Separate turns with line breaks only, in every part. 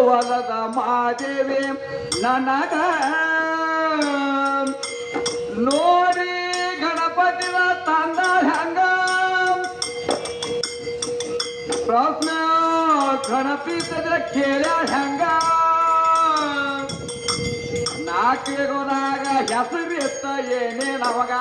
ಹೊಲದ ಮಾದೇವಿ ನನಗ ನೋಡಿ ಗಣಪತಿನ ತಂದ ಹೆಂಗ? ಪ್ರಶ್ನೆ ಗಣಪತಿದ ಕೇಳ ಹೆಂಗ? ನಾಲ್ಕಿಗೋದಾಗ ಹೆಸರಿತ್ತ ಏನೇ ನಮಗ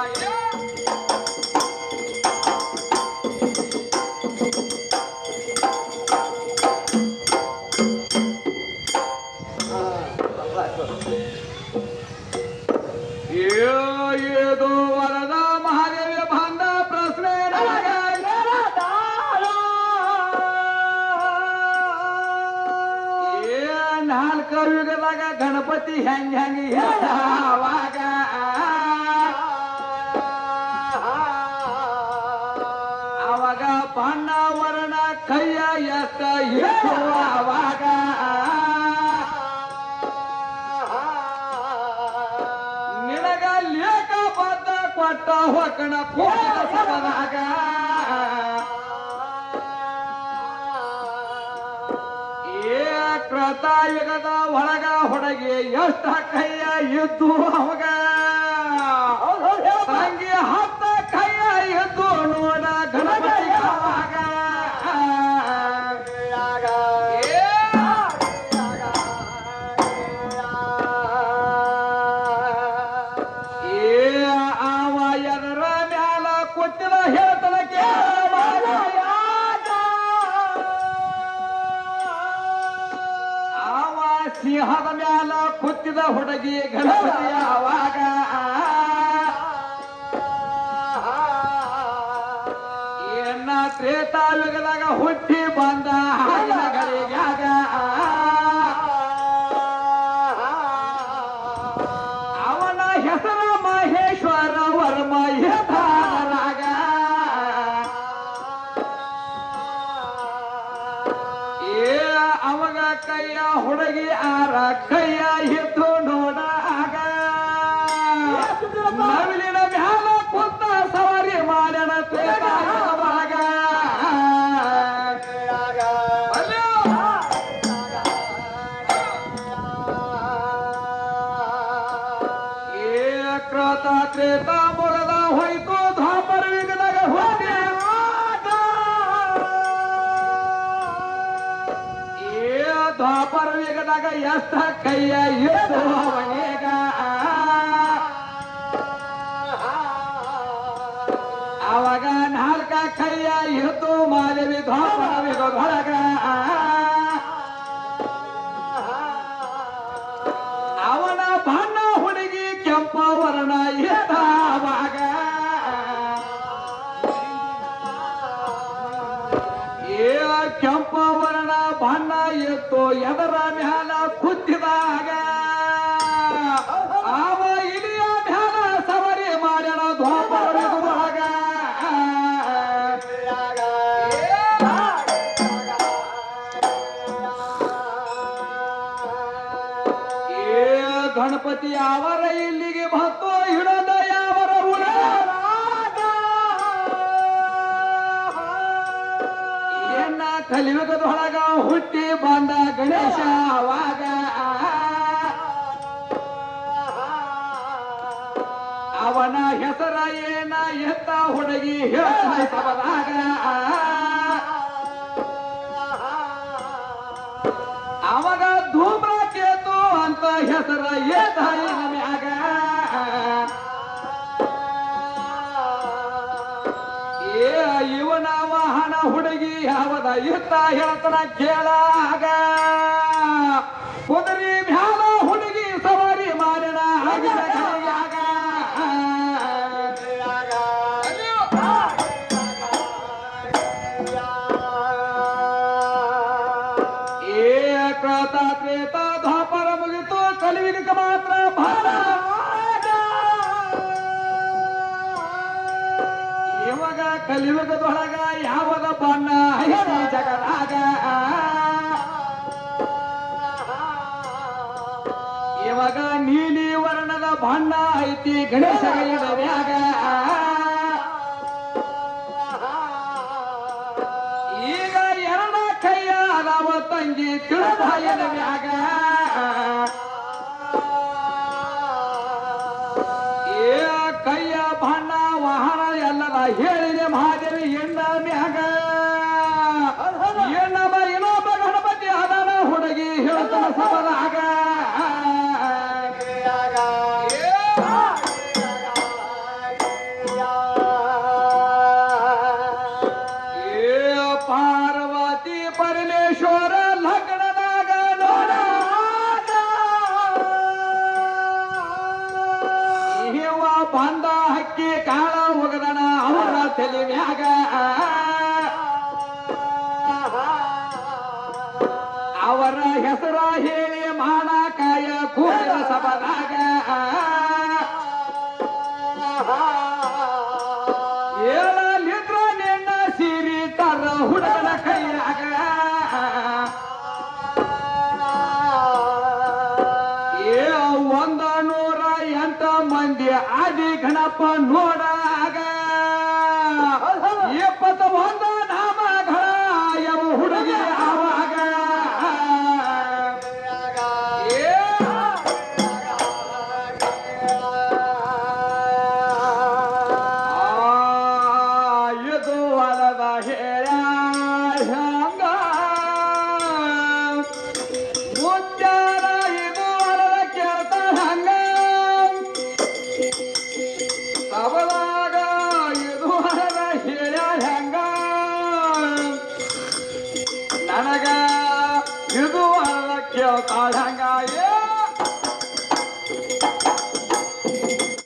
ಏದು ವರದ ಮಹಾದೇವಿ ಬಂದ ಪ್ರಶ್ನೆ ನಾಲ್ಕು ಯುಗದಾಗ ಗಣಪತಿ ಹೆಂಗ ಹೆಂಗ ಅವಾಗ ಹೊಕ್ಕಣ ಪೂಜೆ ಸಭದಾಗ ಏ ಕೃತಾಯುಗದ ಒಳಗ ಹೊಡಗೆ ಎಷ್ಟ ಕೈಯ ಇದ್ದು ಅವಾಗ. ಹಂಗೆ ಹತ್ತ ಕೂತಿದ ಹುಡುಗಿ ಗಣಪತಿಯ ಆವಾಗ ಏನ ತ್ರೇತಾಯುಗದಾಗ ಹುಟ್ಟಿ ಬಂದ ಹಾಡಿನಗಳಿಗಾಗ ಅವನ ಹೆಸರು ಮಹೇಶ್ವರ ಕ್ರೋತ ತ್ರೇತ ಮೊಳದ ಹೋಯ್ತು ಧಾಪರ ಯುಗದಾಗ ಹೋದೆ ಏ ದ್ವಾಪರ ಯುಗದಾಗ ಎಷ್ಟ ಕೈಯ ಇತ್ತು ಅವನೇಗ ಅವಾಗ ನಾಲ್ಕ ಕೈಯ ಇತ್ತು ಮಾದೇವಿ ದ್ವಾಪರ ಯುಗದೊಳಗ ಏ ಕೆಂಪ ವರ್ಣ ಬಣ್ಣ ಎತ್ತು ಎದರ ಮ್ಯಾಲ ಕುತ್ತಿದಾಗ ಅವ ಇಲಿಯ ಮ್ಯಾಲ ಸವರಿ ಮಾಡ್ಯಾನ ದ್ವಾಪರ ಯುಗದೊಳಗ ಏ ಗಣಪತಿ, ಅವರ ಇಲ್ಲಿಗೆ ಕಲಿಯುಗದೊಳಗ ಹುಟ್ಟಿ ಬಂದ ಗಣೇಶ ಅವಾಗ. ಅವನ ಹೆಸರ ಏನ ಎತ್ತ ಹುಡುಗಿ ಸಬದಾಗ ಅವಾಗ ಧೂಮ್ರ ಕೇತು ಅಂತ ಹೆಸರ ಏತ ಹುಡುಗಿ ಯಾವದ ಇರ್ತ ಹೇಳ್ತನ ಕೇಳಾಗ. ಕುದುರಿ ಮ್ಯಾಲ ಹುಡುಗಿ ಸವಾರಿ ಮಾಡ್ಯಾನ ಆಗಿನ ಭಾಂಡ ಐತಿ ಗಣೇಶ ಇಡವ್ಯಾಗ ಈಗ ಎರಡ ಕೈಯ ಅದಾವ ತಂಗಿ ತಿಳಿದಾಯದ ಮ್ಯಾಗ. ಏ ಕೈಯ ಭಾಂಡ ವಾಹನ ಎಲ್ಲದ ಹೇಳಿದೆ ಮಹಾದೇವಿ ಎಂಡ ಮ್ಯಾಗ. ಬಂದ ಹಕ್ಕಿ ಕಾಳ ಒಗದನ ಅವರ ತಲೆ ಮ್ಯಾಗ. ಅವರ ಹೆಸರ ಹೇಳಿ ಮಾಡಕಾಯ ಕೂಡ ಸಭದಾಗ. ಗಣಪ ನೋಡಾಗ ಎಪ್ಪತ್ತ ಒಂದ ನಾಮಗಳ ಯಾವ ಹುಡುಗಿ ಆವಾಗ. ಇದು ಹೊಲದ ಹೇಳ Talanga, yeah!